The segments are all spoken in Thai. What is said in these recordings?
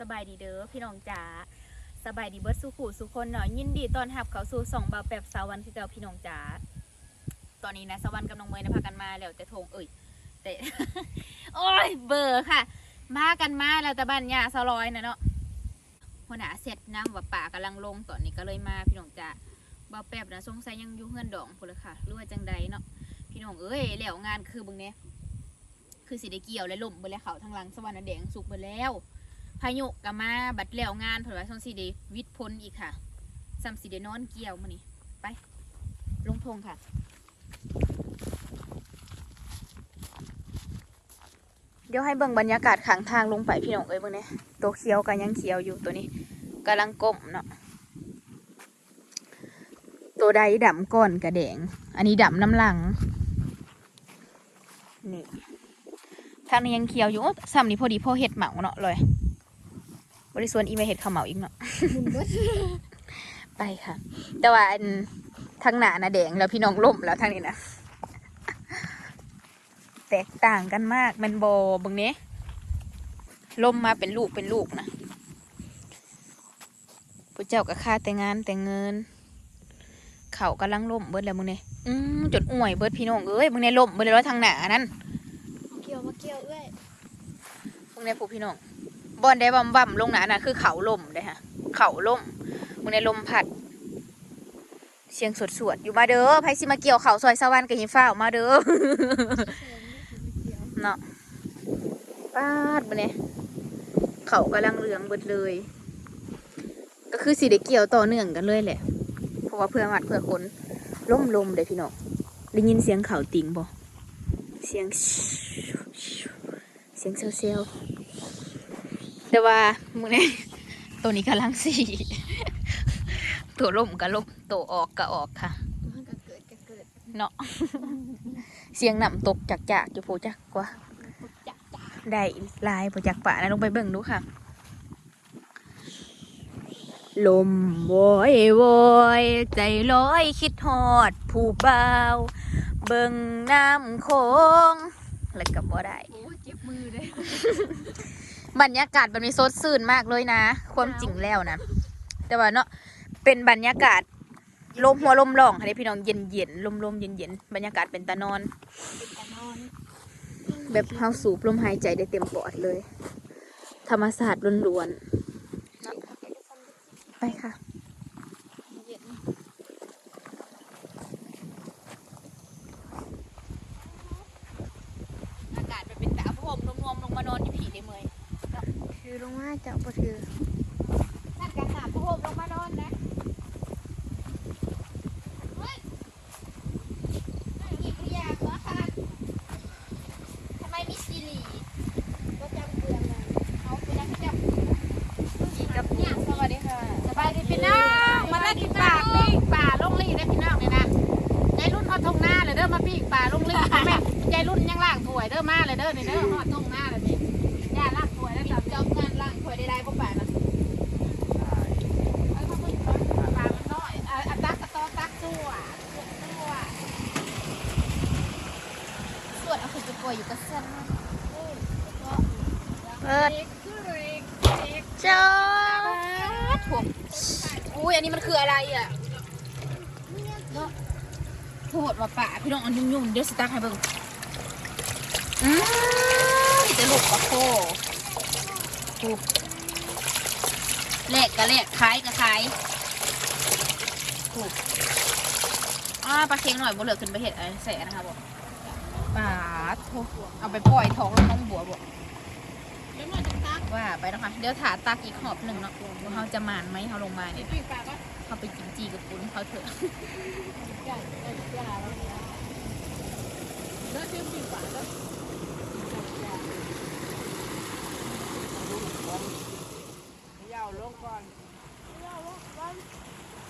สบายดีเด้อพี่น้องจ๋าสบายดีเบิร์ดสุขุสุคนเนาะยินดีตอนรับเขาสู่สองเบาแปบสาวันคือเก่าพี่น้องจ๋าตอนนี้นะสาวันกับน้องเมย์นะพากันมาแล้วแต่โทงเอ่ยแต่โอ้ยเบอร์ค่ะ มากันมาแล้วแต่บ้านยาสลอยนะเนาะหัวหน้าเสร็จน้ำว่าป่ากำลังลงตอนนี้ก็เลยมาพี่น้องจ๋าเบาแปบนะสงสัยยังอยู่เฮือนดองพุ่นเลยค่ะรือว่าจังใดเนาะพี่น้องเอ้ยแล้วงานคือบึงเนี้ยคือสิได้เกี่ยวและล่มเบดแล้วเขาทางหลังสวรรค์แดงสุกเบดแล้ว พายุกะมาบัดแล้วงานเผื่อว่าส่งสิได้วิทพ้นอีกค่ะซ้ำสิได้นอนเกี่ยวมานี่ไป ลงทงค่ะเดี๋ยวให้เบิ่งบรรยากาศข้างทางลงไปพี่น้องเอ้ยเบิ่งเนี่ยตัวเขียวกันยังเขียวอยู่ตัวนี้กำลังก้มเนาะตัวใดดำก้อนกระแดง อันนี้ดำน้ำหลังนี่ทางนี้ยังเคียวอยู่ซ้ำนี่พอดีพ่อเห็ดเหมาเนาะเลย บริส่วนอีเมเห็ดข้าวเหมาอีกเนาะไปค่ะ แต่ว่าอันทางหนานะแดงแล้วพี่น้องล่มแล้วทางนี้นะแตกต่างกันมากแมันโบเบึงเนี้ล่มมาเป็นลูกเป็นลูกนะพระเจ้าก็ค่าแต่งงานแต่งเงิน เขากำลังล่มเบิดแล้วมึงเนี่ยอืมจดอ่วยเบิดพี่น้องเอ้ยมึงเนี่ยล่มเบิดเลยว่าทางหนานั่นเกี่ยวมาเกี่ยวเอ้ยพวกนี้พวกพี่น้อง บอนได้บำบำลงหนาน่ะคือเขาลมเลยฮะเขาลมพวกนี้ลมพัด เสียงสดสวดๆอยู่มาเด้อไพสิมาเกี่ยวเขาซอยสวรรค์กับหิฟ้าออกมาเด้อเนาะป้าดมาเนี่ยเขากำลังเหลืองเบิดเลย ก็คือสีได้เกี่ยวต่อเนื่องกันเลยแหละ เพราะว่าเพื่อมัดเพื่อคนล่มลมเลยพี่น้องได้ยินเสียงเขาติงบ่เสียงเสียงเซลล์ แต่ว่ามึงเนี่ยตัวนี้กำลังสีตัวล่มกับล่มตัวออกกับออกค่ะเนาะเสียงหนำตกจากจากอยู่โพจักกว่าได้ลายโพจักป่านะลงไปเบิ่งดูค่ะลมโวยโวยใจลอยคิดฮอด ผู้เบาเบิ่งน้ำโคงแล้วก็บ่ได้โอ้เจ็บมือเลย บรรยากาศแบบนี้สดชื่นมากเลยนะ ความจริงแล้วนะ แต่ว่าเนาะเป็นบรรยากาศลมหัวลมร่องให้พี่น้องเย็นเย็นลมลมเย็นเย็นบรรยากาศเป็นตานอน แบบเฮาสูบลมหายใจได้เต็มปอดเลย ธรรมศาสตร์ล้วนๆเนะไปค่ะอากาศมันเป็นแตาพรมนวมๆลงมานอนที่ผีได้ เมยถือาเจ้าบ่ถือ นั่นการหาพรมลงมานอนนะทำไมมีซีรี ก็จำเกลือมา เอาไปแล้วจับกินกับเนี่ยสวัสดีค่ะ สบายดีพี่น้องมาได้กินปลาปิ้งปลาลงลี่ได้พี่น้องเนี่ยนะยายรุ่นเอาทงหน้าเลยเด้อมาปิ้งปลาลงลี่แม่ยายรุ่นยังล่างถ้วยเด้อมาเลยเด้อนี่เด้อหอดทงหน้าเลยนี่ย่าล่างถ้วยแล้วจับ จอมงานล่างถวยได้ได้พวกป่านะ เอาเข้าไปก่อนปลามันน้อยอะอะตักกระตอตักตัวตัว ส่วนเอาคือจะป่วยอยู่กับเส้น เปิด เด็กคือเด็กเด็ก เจ้า ถ่วงอุ้ย อันนี้มันคืออะไรอะเนาะโหดว่าป่าพี่น้องเอันยุ่งๆเดี๋ยวสตาร์ทให้เบิ่งอืมจะหลุกปะโคถูกแลกกับแลกขายกับขายถูกอ่าปลาเค็งหน่อยบ่เหลือขึ้นไปเห็ดอะไรแสนะคะบอกปลาโถเอาไปปล่อยท้องแล้วน้องบัวบอกเดี๋ยวหน่อยจะตักว่าไปนะคะเดี๋ยวถาตากอีกหอบหนึ่งเนาะว่าเขาจะมานไหมเขาลงมาเนี่ยปิ้งปลาก็ เขาไปกินจีกับปุ้นเขาเถอะใหญ่เออปลาแล้วเนี่ยเด้อชื่อปิ้งปลาเด้อเย่าลงก่อน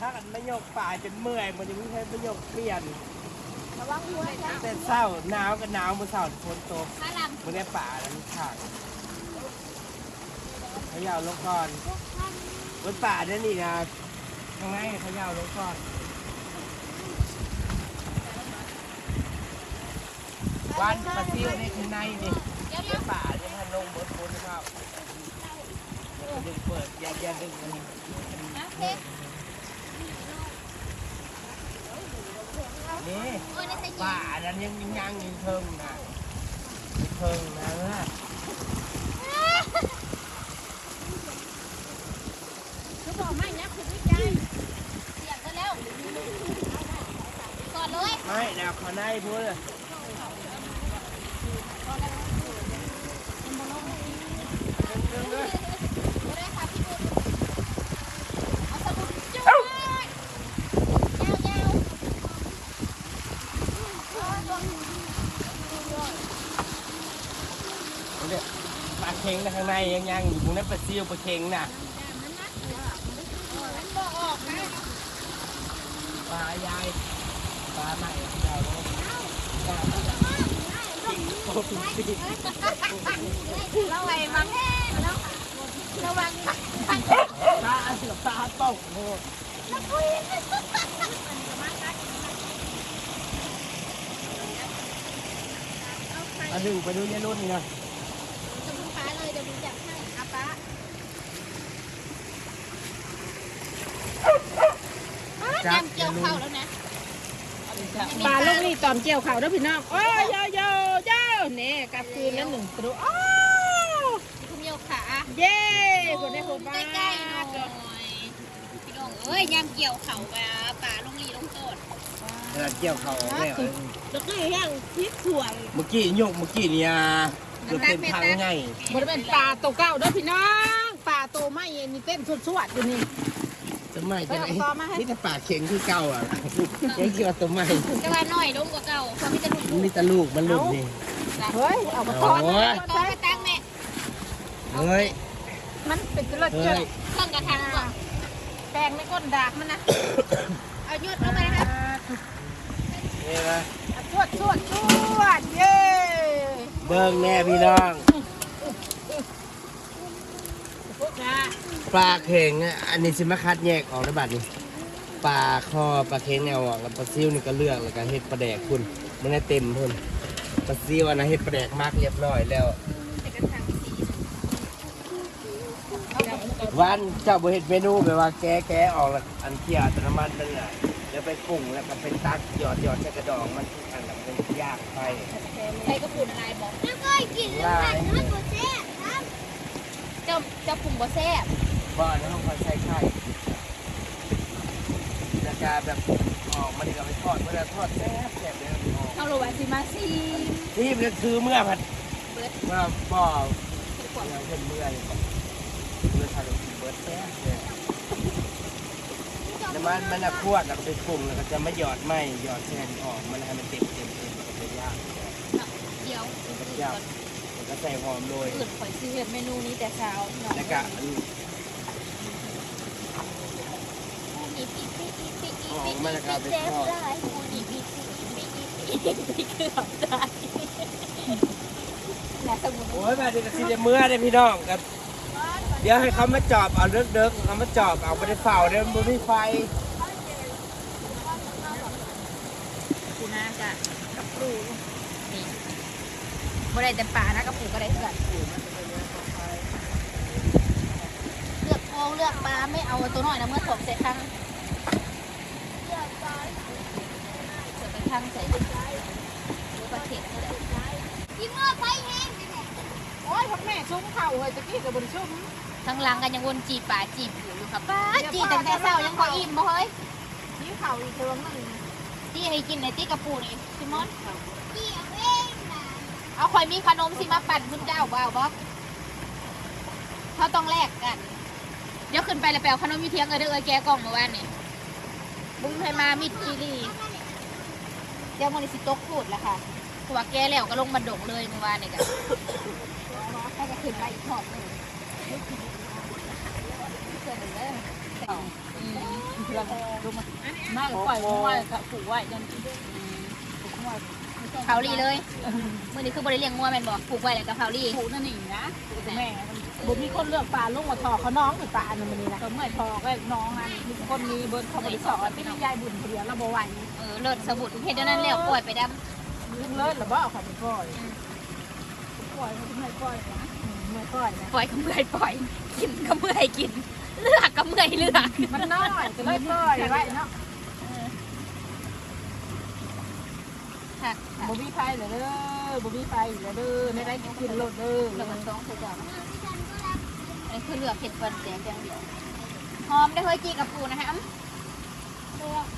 ถ้ากันไม่ยกป่าจนเมื่อยมันจะไม่ใช่ไม่ยกเปลี่ยนระวังหัวจ้าแต่เศร้าหนาวก็หนาวมือเศร้าฝนตกมันได้ป่าแล้วมันขาดเขย่าลงก่อนบนป่าเนี่ยนี่นะ ข้างในเขย่าลงก่อนวันปลาซิวในข้างในนี่ป่าเนี่ยมันลงบนบนครับอย่าอย่าดึงมันโอเคนี่โอ้ยในใส่ป่านั้นยังยังยังยังเทิงนะเทิงนะนะ คือบอกไม่นะคุณไม่ใจเสียบกันแล้วก่อนเลย ไม่ดาวขอได้พูดเลยเทิงเลย ไม่ได้ค่ะพี่บุญเอาสมุนจุ๊บยา วยาวเนี่ยปลาเค็งนะข้างในยังยังอยู่ตรงนั้นปลาซิวปลาเค็งน่ะปลายายปลาใหม่ดาวโลกโอ้โหสิ ระวังมังระวังมังปลาเสือปลาตกโอ้โหมาดึงไปดูยายรุ่นนี่นะจะมึงฟ้าเลยเดี๋ยวมึงจับให้อาป้าจับยำเกี่ยวเข้าแล้วนะปลาลงนี่ตอมเจียวเขาเด้อพี่น้อง โอ้ยโยโย โยนี่กลับคืนแล้วหนึ่งกระดูอ้าวคุณโยกขาเย้คนได้คนบ้าใกล้ๆหน่อยพี่น้องเอ้ยยำเกี่ยวเข่ากับป่าลงลีลงโตดเวลาเกี่ยวเขาเนี่ยแล้วก็อย่างพริกส่วนเมื่อกี้ยกเมื่อกี้เนี่ยเกือบเต็มพังไงบริเวณปลาตัวเก่าเด้อพี่น้องปลาตัวไม่มีเต้นสวดๆอยู่นี่จะไม่จะไหนเอาต่อมาให้นี่แต่ปากเข็งคือเก่าอะยังเกี่ยวตัวใหม่แต่ว่าน้อยลงกว่าเก่าเพราะมีแต่ลูกมันมีแต่ลูกมันลูกนี่ เฮ้ยเอามาทอดโอ้ยต้อไปตั้งแม่เฮ้ยมันเป็นกระเฮ้เจียยเครื่องกระทังก่อนแปลงไม่ก้นดากมันนะเอายอดลงไปนะครับนี่นะชวดชวดชวดเย้เบิ้งแน่พี่น้องนะปลาเข็งอะอันนี้สิมาคัดแยกออกได้บัดนี้ปลาคอปลาเข็งแนวออกแล้วปลาซิวนี่ก็เลือกแล้วก็เฮ็ดปลาแดกคุณมันได้เต็มพุ่น ปลาซิวอันนะเฮ็ดปลกมากเรียบร้อยแล้ว วันเจ้าบ่เฮ็ดเมนูแบบว่าแกะแกะออกแล้วอันเกี่ยวแต่น้ำมันนั่นแหละแล้วไปปรุงแล้วก็เป็นตักหยอดหยอดใส่กระดองมันทุกอันแล้วมันเป็นย่างไปใช้กระปุกอะไรบอกน้ำก้อยกินลายน้ำตัวแซ่บครับเจ้าเจ้าปรุงบ่แซ่บบ้านแล้วต้องคอยใส่ไข่แล้วก็แบบออกมันก็ไปทอดเมื่อทอดแซ่บแซ่บเลยออก เอาโรวันซิมาซีที่มันคือเมื่อผัดเบิดเมื่อบ่อเมื่อเพิ่นเมื่อนี่ครับเมื่อทานกินเบิร์ดแซ่บแซ่บน้ำมันมันอะคั่วแล้วก็ไปปรุงแล้วก็จะไม่หยอดไหมหยอดแช่นออกมันให้มันเต็มเต็มเต็มก็ไปย่างเดี๋ยวมันก็ย่างแล้วก็ใส่หอมโรยอื่นข่อยซื้อเมนูนี้แต่เช้าหน่อยแล้วก็อันอีปีปีปีปีหอมมันนะครับไปทอดอีปีปีปีปีปีปีเกือบได้น่าสมุน โอ้ยมาดีกับซีเดเมื่อได้พี่น้องครับเดี๋ยวให้เขามาจอบเอาเลิกๆเขามาจอบเอาไปได้เฝ้าเดี๋ยวมันบ่มีไฟปูนาจ้ะกับปูนี่บ่ได้แต่ปลานะกับปูก็ได้เพื่อนเลือกโองเลือกปลาไม่เอาตัวน้อยนะเมื่อถกใส่ทั้งเลือกปลา เสือไปทั้งใส่หรือปลาเข็ดนี่แหละที่เมื่อไฟแห้งโอ้ยพ่อแม่ชุ่มเข่าเลยตะกี้กับบนชุ่มทั้งหลังกันยังวนจีบป่าจีบอยู่อยู่ค่ะป้าจีบตั้งแต่เช้ายังพออิ่มบ่เฮ้ยนี่เข่าอีกเทอมหนึ่งที่ให้กินในที่กระปูนี่ซิมอนที่เอาเองนะเอาคอยมีขนมสิมาปั่นคุณเจ้าบ่าวบ่เขาต้องแลกกัน เดี๋ยวขึ้นไปแล้วแปลขนมอยูเทียงเออเด้อเอ้ยแกกล่องเมื่อวานนี่บุ้งให้มามิดจีรี เดี๋ยวมันสิตกพูดแล้วค่ะตัวาแกแล้วก็ลงบันดงเลยเมื่อวานนี่กันให้ก็ขึ้นไปอีกทอดหนึงเกิดเด้อมากปล่อยม้วยกับผูกไว้ยันเผาลีเลยมื่อนี้คือบริเลี้ยงงัวแมนบอกผูกไว้แล้วก็เผาลีผูกนั่นนี่นะแม่บุมีคนเลือกปลาลุงมาทอเขาน้องหรือปลาอันนั้นมันนี่นะก็เมื่อทอก็น้องอันมีคนมีเบิร์ดเขาไปสอนเป็นยายบุญเดียวเราบ่ไหว เออเลิศสมุดเฮ็ดเดี๋ยวนั้นแล้วปล่อยไปดลุงเลิศหรือว่าเอาของไปปล่อยปล่อยไม่ปล่อยนะำมือก่อนนะปล่อยก็เมื่อยปล่อย กินก็เมื่อยกิน เลือกก็เมื่อยเลือกมันน้อยจะเลยปล่อยไว้เนาะค่ะบ่มีไฟเหรอเด้อบ่มีไฟเหรอเด้อไม่ได้กินโลดเด้อเลือกมันสองคือจ้ะอันนี้คือเลือกเผ็ดฟันแดงอย่างเดียวหอมได้เฮ้ยจีกับปูนะคะอ้าวนั่นใช่ทำไมหานั่งเขาเจอจริง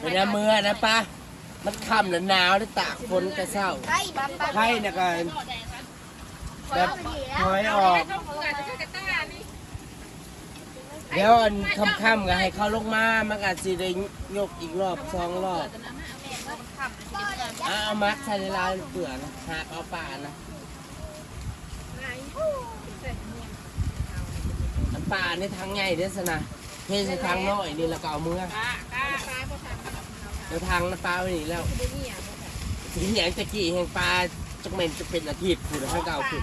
เป็นน้ำมือนะป้ามันค่ำแล้วหนาวได้ตากฝนแต่เช้าไข่ปั๊บปั๊บไข่น่ะก็แบบถอยออก เดี๋ยวอันค่ำๆก็ให้เขาลงมามันก็สิได้ยกอีกรอบสองรอบอะเอามัดใส่ในลายเปลือกนะหากเอาป่านะอันป่าในทางใหญ่เด้อสนะ เทใส่ทางน้อยนี่แล้วก็เอามือเดี๋ยวทางนะปลาไปนี่แล้วทีนี้อย่างตะกี้แห่งปลาจักเม็นจะเป็นอาทิตย์ผู้ใดเก็เอาขึ้น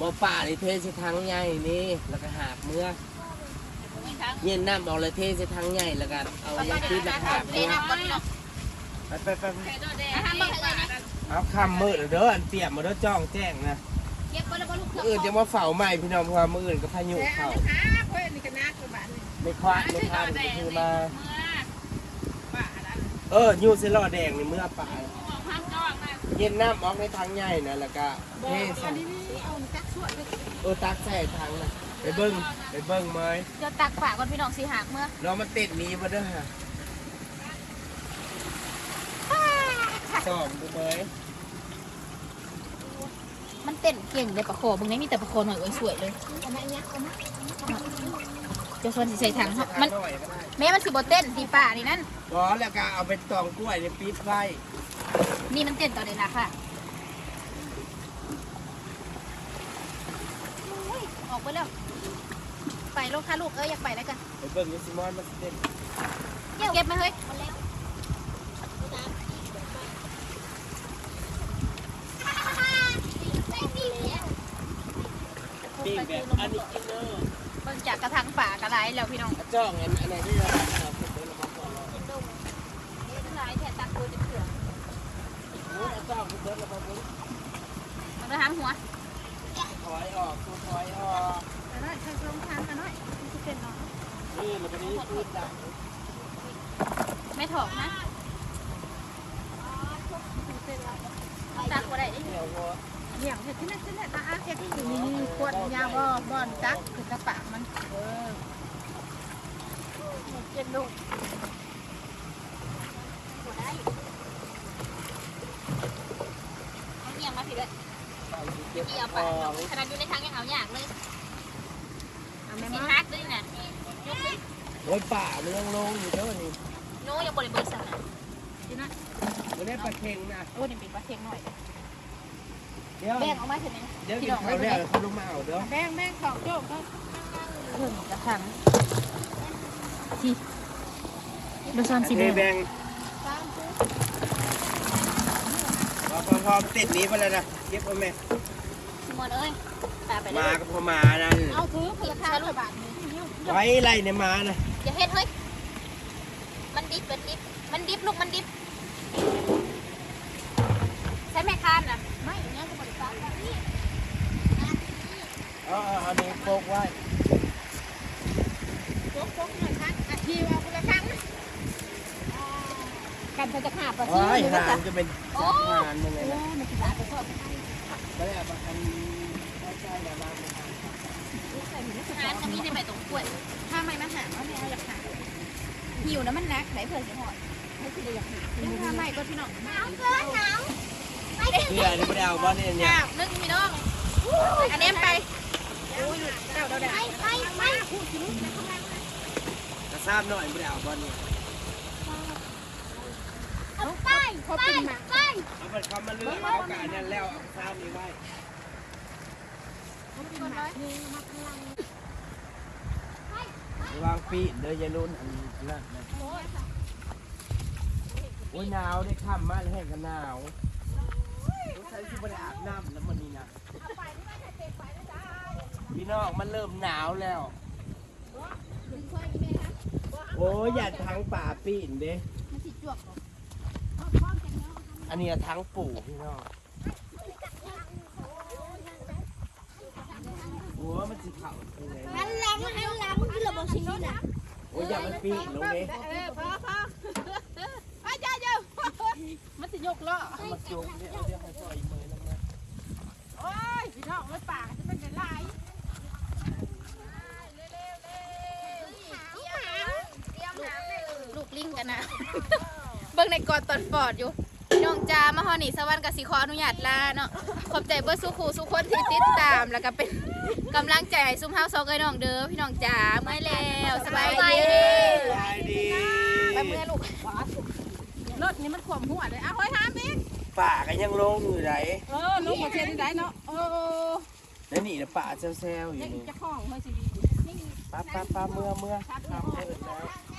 บ่ป่าในเทใส่ทางใหญ่นี่แล้วก็หากมือเย็นน้ำเอาลยเทใส่ถังใหญ่แล้วกันเอามาปิดแล้วหาบนี่เมื่อนะก่อนเนาะไปไปไปเอาคำมืดเด้ออันเตรียมมาเด้อจ้องแจ้งนะมื้อรื่อื่นจะมาเฝ้าใหม่พี่น้องเพราะว่ามื้ออื่นก็พายุเข้า เพื่อนนี่ก็นักกว่าบ้านนี่ไม่คว้าไม่คว้าก็คือมา เออยูเซลอแดงนี่เมื่อป่าเย็นน้ำออกในถังใหญ่นะแล้วก็เทใส่นี่เอาจักสวยไปเออตักใส่ถังนะไปเบิ้งไปเบิ้งเมยเดี๋ยวตักฝากก่อนพี่น้องสิหักเมื่อน้องมันติดหนี้มาเด้อฮะสองดูเมยมันเต้นเก่งเลยปะโคมึงนี่มีแต่ปะโคหน่อยโอ้ยสวยเลยเดี๋ ยวส่วนสิใส่ถังเนาะมันหน่อยก็ได้แม้มันสิบ่เต้นที่ป่านี่นั่นพอแล้วก็เอาไปตองกล้วยในปิดไว้นี่มันเต้นตอนนี้นะค่ะโอ้ยออกไปแล้วไปลูกค่ะลูกเอ้ยอยากไปแล้วจ้ะไปเบิ่งยูซิมอนมาเต้นเก็บไหมเฮ้ยปิ้งแบบอันนี้กินเนอร์เบิ่งจากกระถางป่า กระไรแล้วพี่น้องจ้องอันอันไหนที่เราเอาไปเบิ่งเราก่อนเราหลายแถตักตัวจะเถื่อนจ้องไปเบิ่งเราเบิ่งมันกระถางหัวถอยออกตัวถอยออกอันนั้ใช้ลงทางกันหน่อยมันจะเป็นเนาะนี่มันเป็นนี้พูดดังไม่ถอกนะตักบ่ได้เดี๋ยววัวอย่างเห็ดที่นั่นที่นั่นอะเห็ดที่อยู่นี่ขวดยาบ่บ่อนจักคือกระปะมันเออ เจ็ดลูกบ่ได้เอาเงียงมาผิดเลยเก็บเกี่ยวขปากองเนาะขนาดอยู่ในทางยังเอาอย่างเลยเอาแม่สิมาฮักด้วยน่ะยกดิโอ้ยป่าเรื่องลงอยู่เท่านี้โน้ยังบ่ได้เบิดสั่นน่ะไม่ได้ปลาเค็งนะโอ้นี่เป็นปลาเค็งหน่อยเดี๋ยวแบ่งออกมาเถอะนี่เดี๋ยวกินข้าวแล้วเขาลงมาเอาเด้อแบ่งแบ่งของโจ๊กก็เพิ่นกระถา งที่ดูซอนสิเทเบิ่งแบงพอพอพอติดนี้ไปแล้วนะเก็บเอาไหมสิมอนเอ้ยตาไปมาก็พอมานั่นเอาถือผลทางกระบะนี้ไว้ไล่ในมานะอย่าเฮ็ดเฮ้ยมันดิบมันดิบมันดิบลูกมันดิบใช้แม่ค้านนะไม่งั้นก็บริการแบบนี้เอาเอาเอาเด็กโปกไว้ โจ๊กโจ๊กหน่อย ครับอาทีเอาคนละครั้งกันเธอจะขาดปะโอ้ยที่หานจะเป็นโอ้หานยังไงโอ้นะมันจะได้ไปทอดไม่ได้เอามาอันใช่ๆแต่มาร้านก็มีได้ไหมตรงกล้วยถ้าไม่มาหาว่าไม่เอาอยากหาหิวนะมันนักไหนเผื่อสิหอดไม่คืออยากหายังทำไมก็พี่น้องเพื่อนนี่ไม่ได้เอาบ้านนี่เนี่ยข้าวนึ่งพี่น้องอันนี้ไปเจ้าเราได้กระ ซาบหน่อยไม่ได้เอาบ้านนี่เขาเป็นหมาเอาไปคำมาเลือกเอาการนั่นแล้วเอากระซาบนี้ไว้วางปีเดินยายนุ่นอันนั้นนะโอ้ยหนาวได้ค่ำมาแล้วแห้งกันหนาวต้องใช้ที่ไม่ได้อาบน้ำแล้วมันนี่นะพี่น้องมันเริ่มหนาวแล้วโโอ้ยอย่าทั้งป่าปีนเด้อันนี้ทั้งปู่พี่น้องโอ้มันสิข่าเป็นไงหันหลังหันหลังคือระบบชีวิตนะโอ้ยอย่ามันปีนลงเด้เออพอพอไปจ้าเจ้ามันสิยกล้อมานยเเดี๋ย กลิงกันนะ เบิ่งในกอดตอนปอดอยู่พี่น้องจ้ามาฮอนี่สวรรค์กับสิขออนุญาตลาเนาะขอบใจเบิร์สุขูสุคนที่ติดตามแล้วก็เป็นกำลังใจให้ซุ่มเฮาซอกไอ้น้องเด้อพี่น้องจ้าเมื่อยแล้วสบายดีสบายดีไปเมื่อยลูกรถนี่มันขวมหัวเลยเอาห้อยหามอีกป่าก็ยังลงอยู่ไหนเออลงมาเชียร์ได้เนาะเออแล้วนี่นะป่าเซลๆอยู่ยังนี่จะคล้องเฮ้ยสิดีป้าป้าป้าเมื่อเมื่อทำเปิดแล้ว